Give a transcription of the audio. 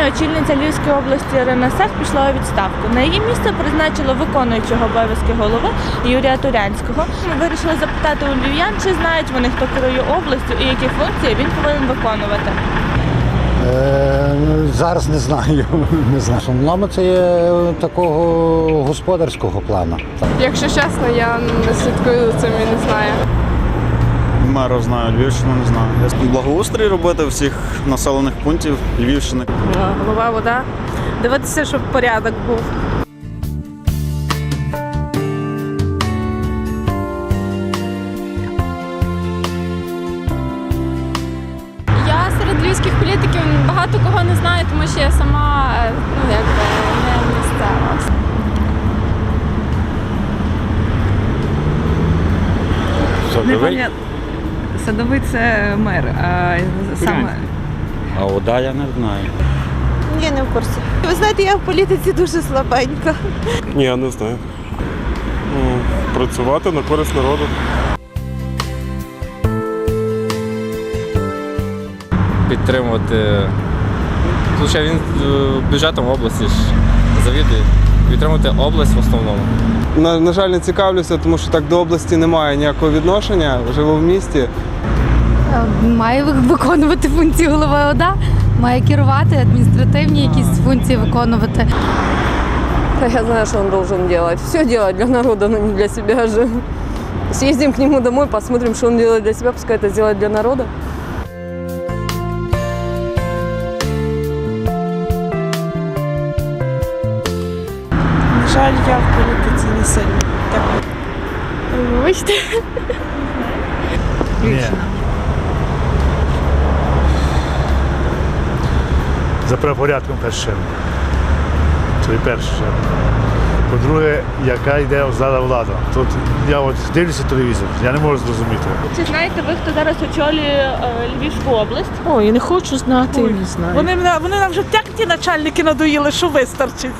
травня очільниця Львівської області Ірина Сех пішла у відставку. На її місце призначили виконуючого обов'язки голови Юрія Турянського. Ми вирішили запитати у львів'ян, чи знають вони, хто керує областю і які функції він повинен виконувати. Е, зараз не знаю. Не знаю. Основному це є такого господарського плану. Якщо чесно, я не слідкую за цим і не знаю. Мера знаю, Львівщину не знаю. Благоустрій робити всіх населених пунктів Львівщини. голова вода. Дивитися, щоб порядок був. Я серед львівських політиків багато кого не знаю, тому що я сама е, ну, якби не місцева. Садовий, Садовий це мер, а саме а вода я не знаю. Я не в курсі. Ви знаєте, я в політиці дуже слабенька. Ні, я не знаю. Ну, Працювати на користь народу. підтримувати. Хоча він е, бюджетом області ж завідує. Підтримувати область в основному. На, на жаль, не цікавлюся, тому що так до області немає ніякого відношення. Живу в місті. Має виконувати функції голови ОДА, має керувати адміністративні якісь функції виконувати. я знаю, що він должен делать. Все делать для народа, но не для себя же. Съездим к нему домой, посмотрим, что он делает для себя, пускай это сделает для народа. Жаль, я в політиці не сильно. Вибачте. Ні. За правопорядком перше. Це перше. По-друге, яка йде зала влада. Тут я от дивлюся телевізор, я не можу зрозуміти. Чи знаєте ви, хто зараз очолює е, Львівську область? Ой, не хочу знати, не знаю. Вони, мене- вони нам вже так ті начальники надоїли, що вистачить.